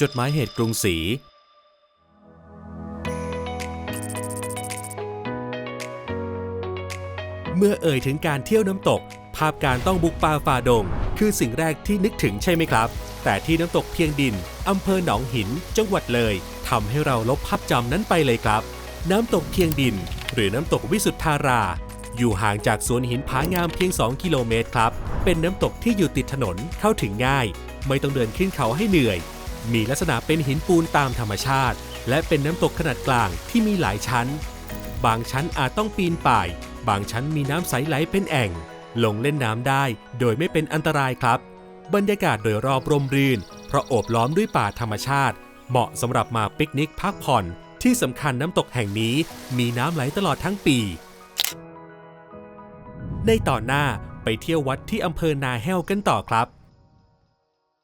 จดหมายเหตุกรุงศรี เมื่อเอ่ยถึงการเที่ยวน้ำตก ภาพการต้องบุกป่าฝ่าดง คือสิ่งแรกที่นึกถึงใช่ไหมครับ แต่ที่น้ำตกเพียงดินอำเภอหนองหิน จังหวัดเลยทำให้เราลบภาพจำนั้นไปเลยครับ น้ำตกเพียงดิน หรือน้ำตกวิสุทธารา อยู่ห่างจากสวนหินผางามเพียง 2 กิโลเมตรครับ เป็นน้ำตกที่อยู่ติดถนนเข้าถึงง่าย ไม่ต้องเดินขึ้นเขาให้เหนื่อย มีลักษณะเป็นหินปูนตามธรรมชาติ และเป็นน้ำตกขนาดกลางที่มีหลายชั้น บางชั้นอาจต้องปีนป่าย บางชั้นมีน้ำใสไหลเป็นแอ่ง ลงเล่นน้ำได้โดยไม่เป็นอันตรายครับ บรรยากาศโดยรอบร่มรื่น เพราะโอบล้อมด้วยป่าธรรมชาติ เหมาะสำหรับมาปิกนิกพักผ่อน ที่สำคัญน้ำตกแห่งนี้ มีน้ำไหลตลอดทั้งปี ในตอนหน้าไปเที่ยววัดที่อำเภอนาแห้วกันต่อครับ